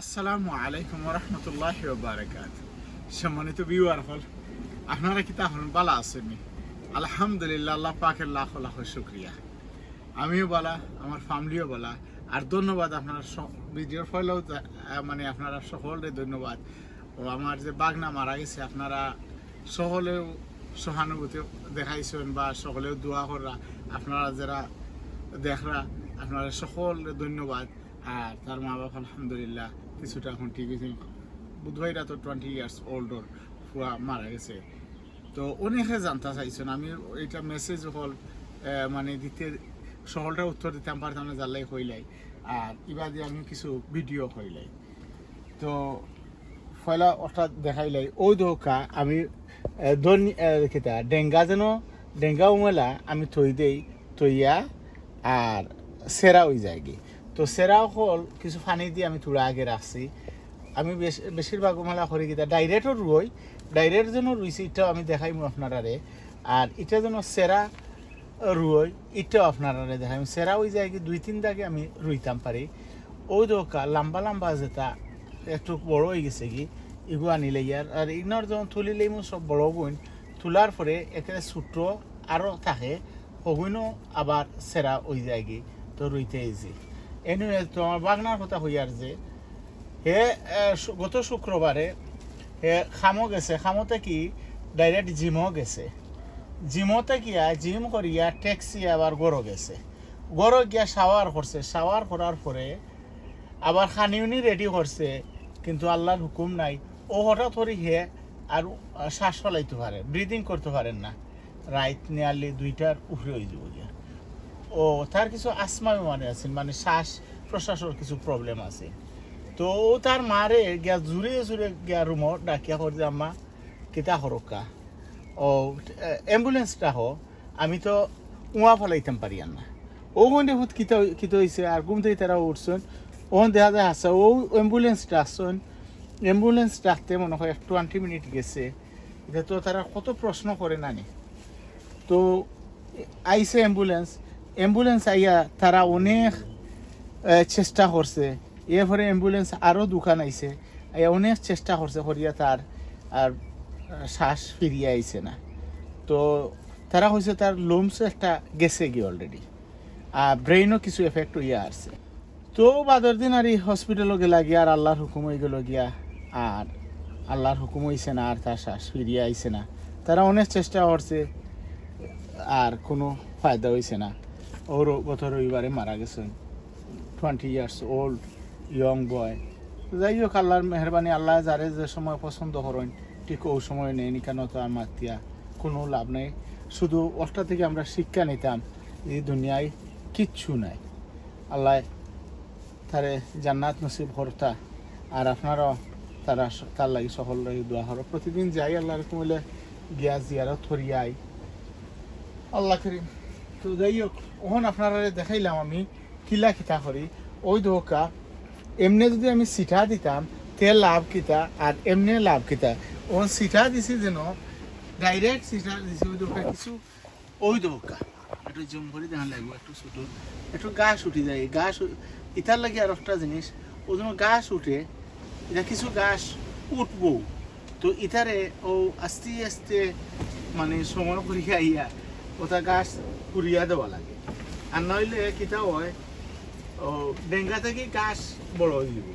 আসসালামু আলাইকুম রহমতুল্লাহ বারাকাত সম্মানিত ভিউয়ার হল, আপনারা কি তাহলে বালা আসেননি আলহামদুলিল্লাহ, আল্লাহ পাকের লাখ লাখ শুক্রিয়া। আমিও বলা, আমার ফ্যামিলিও বলা। আর ধন্যবাদ আপনার ভিডিওর ফলেও মানে আপনারা সকলের ধন্যবাদ। ও আমার যে বাগনা মারা গেছে, আপনারা সকলেও সহানুভূতি দেখাইছেন বা সকলেও দোয়া করা। আপনারা যারা দেখরা, আপনারা সকলের ধন্যবাদ। আর তার মা বাবা আলহামদুলিল্লাহ কিছুটা এখন টিভিতে বুধবাইরা তো টোয়েন্টি ইয়ার্স ওল্ডর ফুয়া মারা গেছে। তো অনেকে জানতে চাইছেন, আমি এটা মেসেজ হল মানে দিতে সকলটা উত্তর দিতাম পারতাম না জানলাই হইলাই। আর দিয়ে আমি কিছু ভিডিও হইলাই। তো ফয়লা অর্থাৎ দেখাইলাই। ওই দোকা আমি দন ডেঙ্গা যেন, ডেঙ্গা উমেলা আমি থই দেই তৈয়া আর সেরা যায় কি তো সেরা হল, কিছু পানি দিয়ে আমি তুলা আগে রাখছি। আমি বেশ বেশিরভাগ মেলা করি কিতা ডাইরেক্টও রুই ডাইরেক্ট যেন রুইছি, এটাও আমি দেখাই আপনারারে। আর এটা যেন সেরা রুই, এটাও আপনারারে দেখাই সেরা ওই কি, দুই তিন দাগে আমি রুইতাম পারি। ওই দোকা লম্বা লম্বা যেটা, একটু বড় হয়ে গেছে কি এগুলো আনিলে ইয়ার আর ইনার যখন তুলিলেই মো সব বড় বইন তোলার পরে একেবারে ছোট আরও থাকে ওগুলো আবার সেরা ওই কি, তো রুইতে এসি এনে তো বাগনার কথা হইয়ার যে, হে গত শুক্রবারে, হে, খামো গেছে, খামোতে কি ডাইরেক্ট জিমও গেছে। জিমতে গিয়া, জিম করিয়া ট্যাক্সি আবার গড়ো গেছে। গড়ো গিয়া শাওয়ার করছে, শাওয়ার করার পরে আবার খানিউনি রেডি করছে, কিন্তু আল্লাহর হুকুম নাই। ও হঠাৎ করে হে, আর শ্বাস ফলাইতে পারে, ব্রিদিং করতে পারেন না। রাইট নিয়ারলি দুইটার উপরে হয়ে যাব গিয়া ও, তার কিছু আসমা মানে আছে মানে শ্বাস প্রশ্বাসের কিছু প্রবলেম আছে। তো ও তার মারে গিয়া জুড়ে জুড়ে গিয়া রুমত ডাকিয়া করে আম্মা, কিতা হরকা ও অ্যাম্বুলেন্সটা হ, আমি তো উয়া ফলাইতাম পারি না ও গন্ডে হুত কিতা কিতা হয়েছে আর ঘুম থেকে তারা উঠছেন। ওখান দেখা যায় আসছে ও অ্যাম্বুলেন্স ডাকছেন অ্যাম্বুলেন্স ডাকতে মনে হয় টোয়েন্টি মিনিট গেছে। এটা তো তারা কত প্রশ্ন করে নানি। তো আইসে অ্যাম্বুলেন্স অ্যাম্বুলেন্স আইয়া তারা অনেক চেষ্টা করছে। এরপরে অ্যাম্বুলেন্স আরও দোকান আইছে। আইয়া অনেক চেষ্টা করছে করিয়া তার আর শ্বাস ফিরিয়ে আইছে না। তো তারা হয়েছে তার লোমস একটা গেছে গিয়ে অলরেডি আর ব্রেইনও কিছু এফেক্ট হইয়া আসছে। তো বাদর দিন আর এই হসপিটালও গেলা গিয়া আর আল্লাহর হুকুম হয়ে গেল গিয়া আর আল্লাহর হুকুম হইছে না আর তার শ্বাস ফিরিয়ে আইছে না। তারা অনেক চেষ্টা করছে, আর কোনো ফায়দা হয়েছে না। ওর গত রবিবারে মারা গেছেন। Twenty years old young boy যাই হোক, আল্লাহর মেহরবানি, আল্লাহ যারে যে সময় পছন্দ করেন, ঠিক ওই সময় নেই কেন তো আমার তিয়া কোনো লাভ নেই। শুধু ওটা থেকে আমরা শিক্ষা নিতাম, এই দুনিয়ায় কিচ্ছু নাই। আল্লাহ তারে জান্নাত নসিব হরতা আর আপনারাও তারা তার লাগি সকল লাগি দোয়া হর প্রতিদিন যাই আল্লাহর কমিলে গিয়া জিয়ারত হরিয়াই আল্লাহ করিম। তো যাই হোক ওখান আপনারা দেখাইলাম আমি, কিলা কিতা করি, ওই দোকা এমনি যদি আমি সিটা দিতাম, তে লাভ কিতা, আর এমনি লাভ কিতা। ওখান সিটা দিছি যেন, ডাইরেক্ট সিটা দিছি ওই দোকা কিছু ওই দোকা একটু জুম করে, দেখান লাগবে, একটু ছোট। একটু গাছ উঠে যায় গাছ ইতার লাগে আর একটা জিনিস, ও যেন গাছ উঠে এটা কিছু গাছ উঠবো। তো ইতারে ও আস্তে আস্তে মানে সময় করিয়া ইয়া ওটা গাছ কুড়িয়া দেওয়া লাগে। আর নইলে কিতা হয়, ও, ডেঙ্গা থেকে গাছ বড় হয়ে যাবে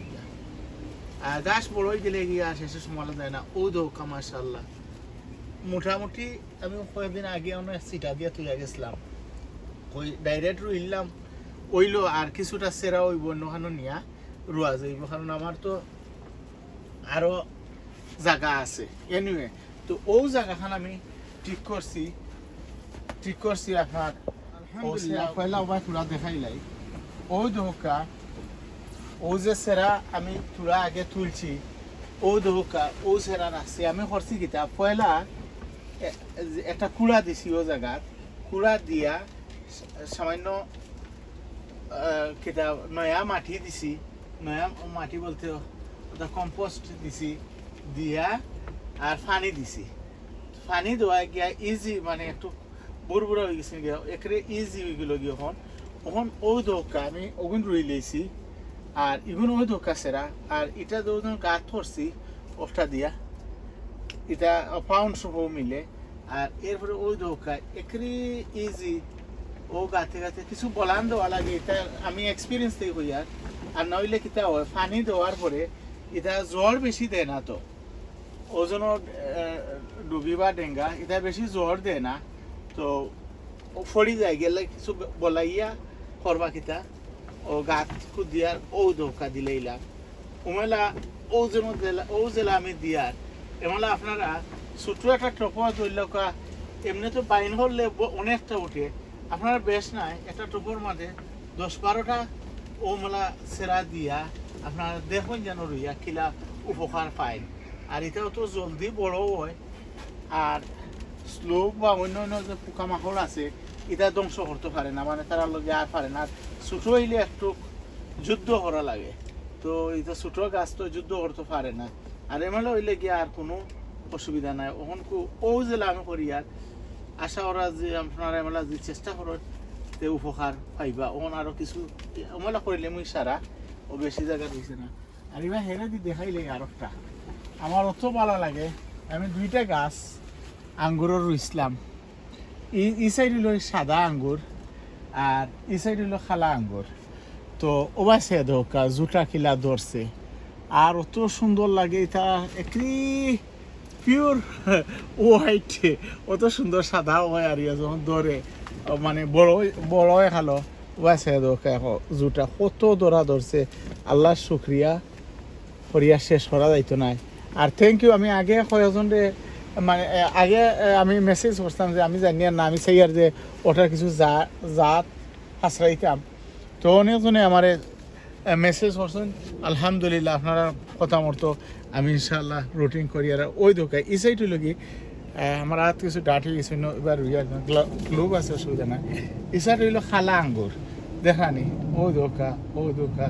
আর গাছ বড় হয়ে গেলে গিয়া শেষে সমালা দেয় না। ও দৌকা মাসাল্লাহ মোটামুটি আমি কয়েকদিন আগে অনেক সিটা দিয়ে তুলে গেছিলাম। ওই ডাইরেক্ট রুইলাম। ওইলো আর কিছুটা সেরা ওইব অন্যখানো নিয়া, রোয়া যাইব। কারণ আমার তো আরও জায়গা আছে। এনিওয়ে তো ও জায়গাখান আমি ঠিক করছি। ঠিক করছি আপনার পয়লা ওবার তুলা দেখাইলাই ওই দোকা ও যে সেরা আমি তুলা আগে তুলছি ও দোকা ও সেরা রাখছি আমি করছি কিতা পয়লা একটা কুড়া দিছি ও জায়গাত কুড়া দিয়া সামান্য কিতা নয়া মাটি দিছি। নয়া মাটি বলতে ওটা কম্পোস্ট দিছি দিয়া আর পানি দিছি। পানি দেওয়া গিয়া ইজি মানে একটু বুড়বুড়া হয়ে গেছে গিয়া একরে ইজি হয়ে গেল গিয়া এখন এখন ওই দোকা আমি ওগুন রুই লইছি আর এগুলো ওই ধোকা সেরা আর এটা দুজন গাছ করছি ওটা দিয়া। এটা পাউন্ড সহ মিলে। আর এরপরে ওই ধোকা একরি ইজি ও গাতে গাতে কিছু বলান দেওয়া লাগে এটা আমি এক্সপিরিয়েন্স থেকে হই আর আর নইলে কিতা হয়, পানি দেওয়ার পরে এটা জ্বর বেশি দেয় না তো ওজনের ডুবি বা ডেঙ্গা এটা বেশি জ্বর দেয় না তো ফড়ি যায় গেলে কিছু বলাইয়া করবা কিতা? ও গাত খুদিয়ার ও ধোকা দিলেইলা উমেলা ও দিলা ও জেলা আমি দিয়ার। এমলা আপনারা ছোট একটা টপা ধরলকা এমনি তো বাইন হলে অনেকটা উঠে। আপনারা বেশ নাই, একটা টপর মাঝে দশ বারোটা ও মেলা সেরা দিয়া আপনারা দেখুন যেন রইয়া কিলা উপকার পায়। আর এটাও তো জলদি বড়ও হয়। আর স্লোক বা অন্য অন্য যে পোকামাকড় আছে এটা ধ্বংস করতে পারে না মানে তারা লগে আর পারে না আর হইলে একটু যুদ্ধ করা লাগে তো এটা ছোট গাছ তো যুদ্ধ করতে পারে না আর এমএলএ হইলে গিয়ে আর কোনো অসুবিধা নাই ওখান ও জেলা আমি করি আর আশা করা যে আপনারা এমএলএ যে চেষ্টা করো তে উপকার পাইবা ওখান আরও কিছু এমএলএ করিলে মুই সারা ও বেশি জায়গা দিছে না আর এবার হেরে দি দেখাইলে আর একটা আমার অত ভালো লাগে আমি দুইটা গাছ আঙ্গুরের রুইছিলাম ই সাইড হলো সাদা আঙ্গুর আর ই সাইড হলো খালা আঙ্গুর তো ওবা সে ধোকা জুটা কিলা ধরছে আর অত সুন্দর লাগে, এটা একটি পিওর হোয়াইট অত সুন্দর সাদা হয় আর যখন ধরে মানে বড় বড় খালো। ওবা সে ধোকা জুটা কত ধরা ধরছে আল্লাহ শুক্রিয়া করিয়া শেষ করা যাইতো নাই। আর থ্যাংক ইউ আমি আগে কয়েকজন মানে আগে আমি মেসেজ করতাম যে আমি জানি না আমি চাই আর যে ওটার কিছু জা- জাত আশ্রাইতাম তো অনেকজনে আমার মেসেজ করছেন আলহামদুলিল্লাহ আপনারা কথা মতো আমি ইনশাল্লাহ রুটিন করি। আর ওই দোকায় এই সাইড এ, আমার হাত কিছু ডাটি গেছে এবার গ্লোভ আছে অসুবিধা নাই। এই সাইড হইল খালা আঙ্গুর দেখানি ওই দোকা ওই দোকা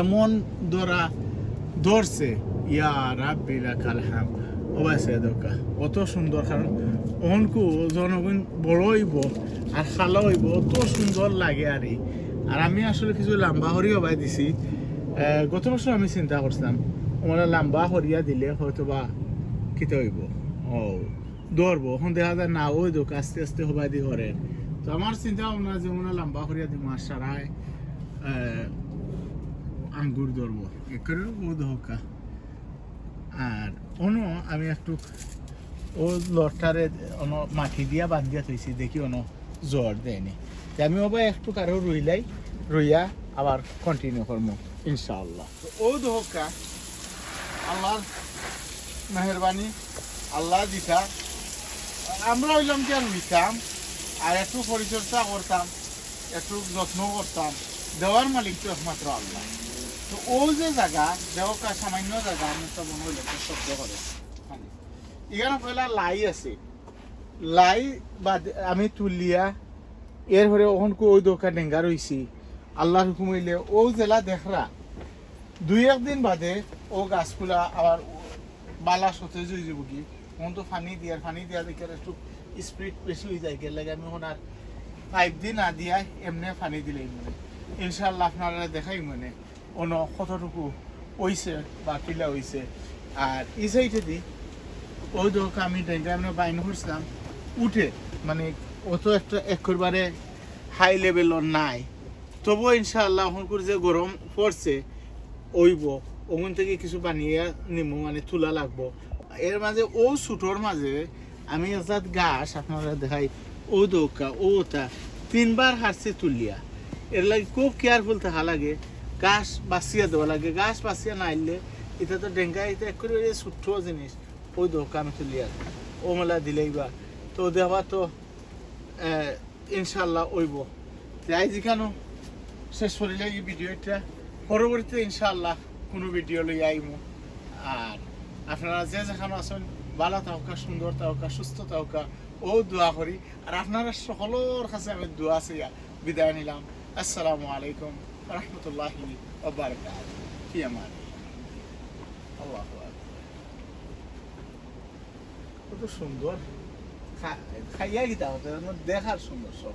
এমন ধরা ধরছে ইয়া রাব্বিল কালহাম ওবাইছে দোকা অত সুন্দর, কারণ অনকু জনগণ বড় হইব আর খালো হইব অত সুন্দর লাগে আর। আর আমি আসলে কিছু লাম্বা হরি হবাই দিছি। গত বছর আমি চিন্তা করছিলাম মানে লাম্বা হরিয়া দিলে হয়তো বা কিতে হইব? ও দৌড়বো এখন দেখা যায় না, ওই দোক আস্তে আস্তে হবাই দি হরে তো আমার চিন্তা ভাবনা যে হয় লাম্বা হরিয়া দিব আর সারায় আঙ্গুর ধরবো। একের বোধ হোকা আর অন্য আমি একটু ও লটটারে অন মাটি দিয়া বান্ধিয়া থৈছি, দেখি অন জ্বর দেয়নি আমি ওবা একটু কারও রইলাই রইয়া আবার কন্টিনিউ করব ইনশাআল্লাহ। ও দোকা আল্লাহর মেহরবানি আল্লাহ দিতা আমরা হইলাম কি আর রইতাম আর একটু পরিচর্যা করতাম একটু যত্ন করতাম, দেওয়ার মালিক তো একমাত্র আল্লাহ। তো ও যে জায়গা, দেওকা সামান্য জায়গা, আমি তো মনে হইলে শব্দ করে এখানে পয়লা লাই আছে। লাই বা আমি তুলিয়া এর পরে ওখানকু ওই দোকান ডেঙ্গা রইছি। আল্লাহ হুকুম হইলে ও জেলা দেখরা। দুই একদিন বাদে ও গাছগুলা আবার বালা সতেজ হয়ে যাব কি? তখন তো ফানি দিয়ার ফানি দিয়া দেখে একটু স্পিড বেশি হয়ে যায় গেলে আমি এখন আর পাইপ দিয়ে না দিয়া এমনি ফানি দিলেই মনে ইনশাল্লাহ আপনারা দেখাই মনে অন কতটুকু হইছে বা কিলা হইছে আর এই সাইডে দি ওই দোক আমি ডেঙ্গা আমরা বাইন করছিলাম উঠে মানে অত একটা একবারে হাই লেভেলর নাই। তবুও ইনশাআল্লাহ এখন করে যে গরম পড়ছে ওইব ওখান থেকে কিছু বানিয়ে নিমু মানে তুলা লাগবো। এর মাঝে ও ছুটোর মাঝে আমি এজাত গাছ আপনারা দেখাই ও দৌকা ও ওটা তিনবার হারছে তুলিয়া। এর লাগে খুব কেয়ারফুল থাকা লাগে গাছ বাঁচিয়া দেওয়া লাগে। গাছ বাঁচিয়া না আইলে এটা তো ডেঙ্গা এটা একেবারে ছোট্ট জিনিস, ওই দৌকা আমি তুলি আর ও মেলা দিলেই বা। তো দেওয়া তো ইনশাল্লাহ ওইব তাই যেখানে শেষ করিলে এই ভিডিওটা পরবর্তীতে ইনশাআল্লাহ কোনো ভিডিও লই আইমু। আর আপনারা যে যেখানে আছেন, ভালো থাকা, সুন্দর থাকা, সুস্থ থাকা, ও দোয়া করি। আর আপনারা সকলের কাছে আমি দোয়া চাইয়া বিদায় নিলাম। আসসালামু আলাইকুম। রহমতুল্লাহি ওবারকাত ফি আমার আল্লাহ কত সুন্দর খা- খাইয়া গিতা হতে দেখার সুন্দর সব